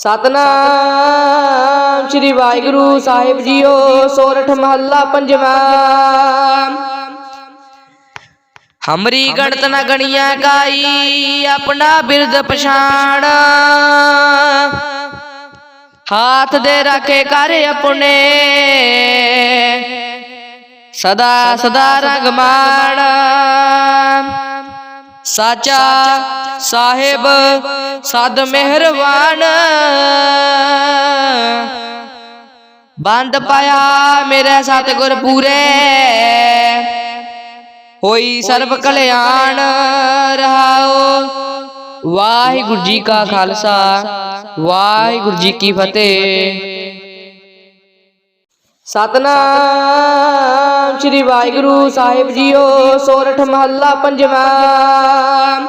ਸਤਨਾਮ ਸ੍ਰੀ ਵਾਹਿਗੁਰੂ ਸਾਹਿਬ ਜੀਓ, ਸੋਰਠ ਮਹੱਲਾ ਪੰਜਵਾਂ। ਹਮਰੀ ਗਣਤ ਨ ਗਣੀਆਂ ਕਾਈ, ਆਪਣਾ ਬਿਰਦ ਪਛਾਣ। ਹਾਥ ਦੇ ਰੱਖੇ ਕਰ ਆਪਣੇ, ਸਦਾ ਸਦਾ ਰੰਗ ਮਾਣ ਸਾਚਾ ਸਾਹਿਬ ਸਦ ਮਿਹਰਬਾਨ ਬੰਦ ਪਾਇਆ ਮੇਰੇ ਸਤਿਗੁਰ ਪੂਰੇ। ਹੋਈ ਸਰਬ ਕਲਿਆਣ ਰਹਾਓ। ਵਾਹਿਗੁਰੂ ਜੀ ਕਾ ਖਾਲਸਾ, ਵਾਹਿਗੁਰੂ ਜੀ ਕੀ ਫਤਿਹ। ਸਤਨਾਮ। ਸ੍ਰੀ ਵਾਹਿਗੁਰੂ ਸਾਹਿਬ ਜੀਓ, ਸੋਰਠ ਮਹੱਲਾ ਪੰਜਵਾਂ।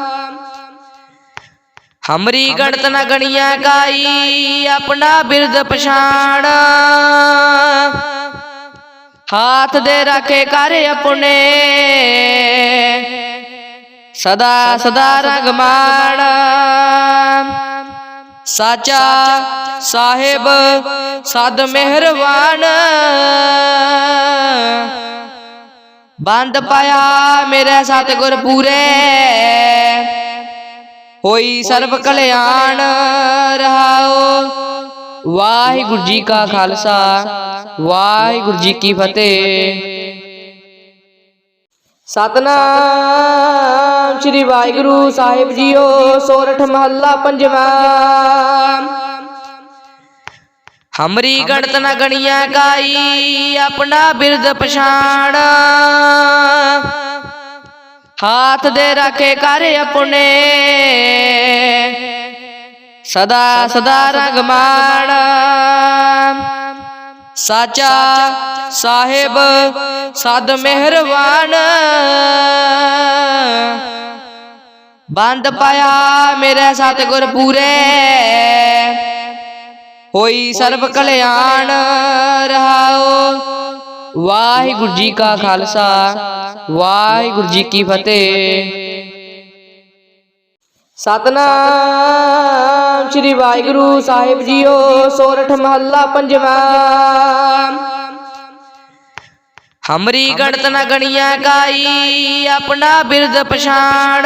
ਹਮਰੀ ਗਣਤ ਨ ਗਣੀਆਂ ਕਾਈ ਆਪਣਾ ਬਿਰਦ ਪਛਾਣ। ਹਾਥ ਦੇ ਰੱਖੇ ਕਰ ਆਪਣੇ ਸਦਾ ਸਦਾ ਰਗਮਾਣ ਸਾਚਾ ਸਾਹਿਬ, ਸਦ ਮਿਹਰਬਾਨ ਬੰਦ ਪਾਇਆ ਮੇਰੇ ਸਤਿਗੁਰ ਪੂਰੇ। ਹੋਈ ਸਰਬ ਕਲਿਆਣ ਰਹਾਓ। ਵਾਹਿਗੁਰੂ ਜੀ ਕਾ ਖਾਲਸਾ ਵਾਹਿਗੁਰੂ ਜੀ ਕੀ ਫਤਿਹ। ਸਤਨਾਮ ਸ੍ਰੀ ਵਾਹਿਗੁਰੂ ਸਾਹਿਬ ਜੀਓ ਸੋਰਠ ਮਹੱਲਾ ਪੰਜਵਾਂ। ਹਮਰੀ ਗਣਤ ਨ ਗਣੀਆਂ ਕਾਈ ਆਪਣਾ ਬਿਰਦ ਪਛਾਣ ਹਾਥ ਦੇ ਰੱਖੇ ਕਰ ਆਪਣੇ ਸਦਾ ਸਦਾ ਰੰਗ ਮਾਣ ਸਾਚਾ ਸਾਹਿਬ ਸਦ ਮਿਹਰਬਾਨ ਬੰਦ ਪਾਇਆ ਮੇਰੇ ਸਤਿਗੁਰ ਪੂਰੇ ਹੋਈ ਸਰਬ ਕਲਿਆਣ, ਰਹਾਓ। ਵਾਹਿਗੁਰੂ ਜੀ ਕਾ ਖਾਲਸਾ, ਵਾਹਿਗੁਰੂ ਜੀ ਕੀ ਫਤਿਹ। ਸਤਨਾਮ ਸ੍ਰੀ ਵਾਹਿਗੁਰੂ ਸਾਹਿਬ ਜੀਓ, ਸੋਰਠ ਮਹੱਲਾ ਪੰਜਵਾਂ। ਹਮਰੀ ਗਣਤ ਨ ਗਣੀਆਂ ਕਾਈ, ਆਪਣਾ ਬਿਰਦ ਪਛਾਣ।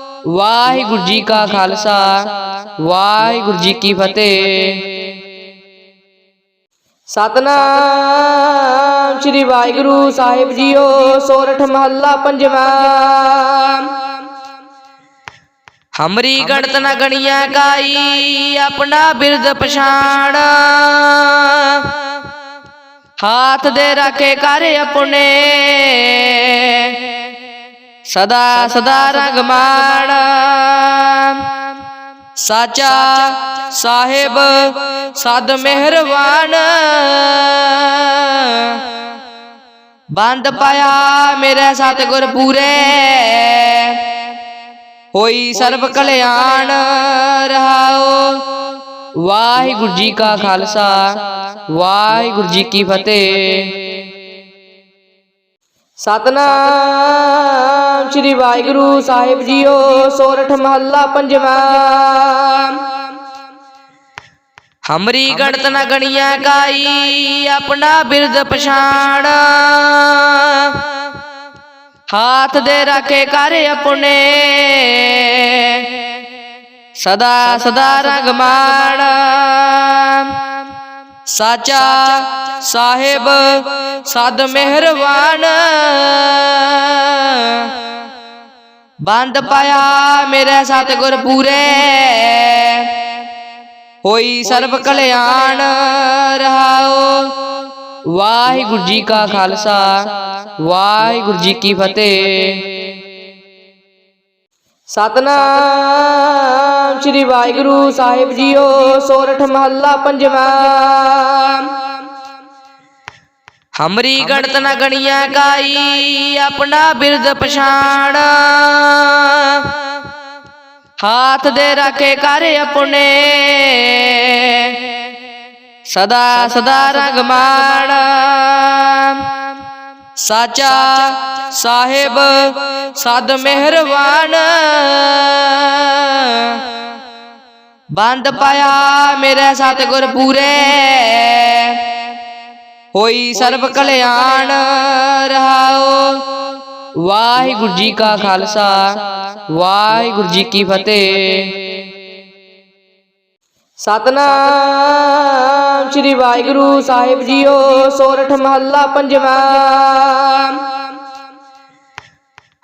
ਵਾਹਿਗੁਰੂ ਜੀ ਕਾ ਖਾਲਸਾ, ਵਾਹਿਗੁਰੂ ਜੀ ਕੀ ਫਤਿਹ। ਸਤਨਾਮ ਸ੍ਰੀ ਵਾਹਿਗੁਰੂ ਸਾਹਿਬ ਜੀਓ, ਸੋਰਠ ਮਹੱਲਾ ਪੰਜਵਾਂ। ਹਮਰੀ ਗਣਤ ਨ ਗਣੀਆਂ ਕਾਈ, ਆਪਣਾ ਬਿਰਦ ਪਛਾਣ। ਹਾਥ ਦੇ ਰੱਖੇ ਕਰ ਆਪਣੇ ਸਦਾ ਸਦਾ ਰੰਗ ਮਾਣ ਸਾਚਾ ਸਾਹਿਬ ਸਦ ਮਿਹਰਬਾਨ ਬੰਦ ਪਾਇਆ ਮੇਰੇ ਸਤਿਗੁਰ ਪੂਰੇ। ਹੋਈ ਸਰਬ ਕਲਿਆਣ ਰਹਾਓ ਵਾਹਿਗੁਰੂ ਜੀ ਕਾ ਖਾਲਸਾ, ਵਾਹਿਗੁਰੂ ਜੀ ਕੀ ਫਤਿਹ। ਸਤਨਾਮ। ਸ੍ਰੀ ਵਾਹਿਗੁਰੂ ਸਾਹਿਬ ਜੀਓ, ਸੋਰਠ ਮਹੱਲਾ ਪੰਜਵਾਂ। ਹਮਰੀ ਗਣਤ ਨ ਗਣੀਆਂ ਕਾਈ, ਆਪਣਾ ਬਿਰਦ ਪਛਾਣ। ਹਾਥ ਦੇ ਰੱਖੇ ਕਰ ਆਪਣੇ ਸਦਾ ਸਦਾ ਰੰਗ ਮਾਣ ਸਾਚਾ ਸਾਹਿਬ, ਸਦ ਮਿਹਰਬਾਨ ਬੰਦ ਪਾਇਆ ਮੇਰੇ ਸਤਿਗੁਰ ਪੂਰੇ। ਹੋਈ ਸਰਬ ਕਲਿਆਣ ਰਹਾਓ। ਵਾਹਿਗੁਰੂ ਜੀ ਕਾ ਖਾਲਸਾ। ਵਾਹਿਗੁਰੂ ਜੀ ਕੀ ਫਤਿਹ। ਸਤਨਾਮ ਸ੍ਰੀ ਵਾਹਿਗੁਰੂ ਸਾਹਿਬ ਜੀਓ ਸੋਰਠ ਮਹੱਲਾ ਪੰਜਵਾਂ। ਹਮਰੀ ਗਣਤ ਨ ਗਣੀਆਂ ਕਾਈ ਆਪਣਾ ਬਿਰਦ ਪਛਾਣ। ਹਾਥ ਦੇ ਰੱਖੇ ਕਰ ਆਪਣੇ। ਸਦਾ ਸਦਾ ਰੰਗ ਮਾਣ ਸਾਚਾ ਸਾਹਿਬ ਸਦ ਮਿਹਰਬਾਨ। ਬੰਦ ਪਾਇਆ ਮੇਰੇ ਸਤਿਗੁਰ ਪੂਰੇ। ਹੋਈ ਸਰਬ ਕਲਿਆਣ, ਰਹਾਓ। ਵਾਹਿਗੁਰੂ ਜੀ ਕਾ ਖਾਲਸਾ, ਵਾਹਿਗੁਰੂ ਜੀ ਕੀ ਫਤਿਹ। ਸਤਨਾਮ ਸ੍ਰੀ ਵਾਹਿਗੁਰੂ ਸਾਹਿਬ ਜੀਓ, ਸੋਰਠ ਮਹੱਲਾ ਪੰਜਵਾਂ।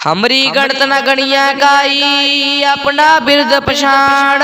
ਹਮਰੀ ਗਣਤ ਨ ਗਣੀਆਂ ਕਾਈ, ਆਪਣਾ ਬਿਰਦ ਪਛਾਣ।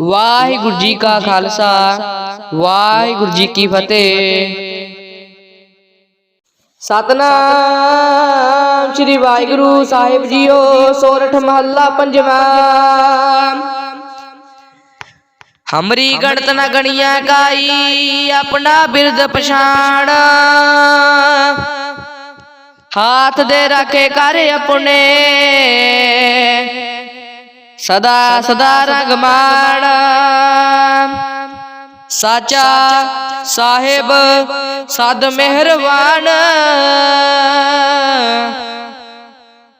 ਵਾਹਿਗੁਰੂ ਜੀ ਕਾ ਖਾਲਸਾ, ਵਾਹਿਗੁਰੂ ਜੀ ਕੀ ਫਤਿਹ। ਸਤਨਾਮ ਸ੍ਰੀ ਵਾਹਿਗੁਰੂ ਸਾਹਿਬ ਜੀਓ, ਸੋਰਠ ਮਹੱਲਾ ਪੰਜਵਾਂ। ਹਮਰੀ ਗਣਤ ਨ ਗਣੀਆਂ ਕਾਈ, ਆਪਣਾ ਬਿਰਦ ਪਛਾਣ। ਹਾਥ ਦੇ ਰੱਖੇ ਕਰ ਆਪਣੇ। ਸਦਾ ਸਦਾ ਰੰਗ ਮਾਣ। ਸਾਚਾ ਸਾਹਿਬ ਸਦ ਮਿਹਰਬਾਨ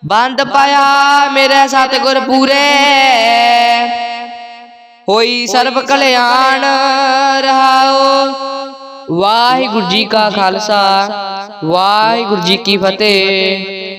ਬੰਦ ਪਾਇਆ ਮੇਰੇ ਸਤਿਗੁਰ ਪੂਰੇ। ਹੋਈ ਸਰਬ ਕਲਿਆਣ ਰਹਾਓ। ਵਾਹਿਗੁਰੂ ਜੀ ਕਾ ਖਾਲਸਾ। ਵਾਹਿਗੁਰੂ ਜੀ ਕੀ ਫਤਿਹ।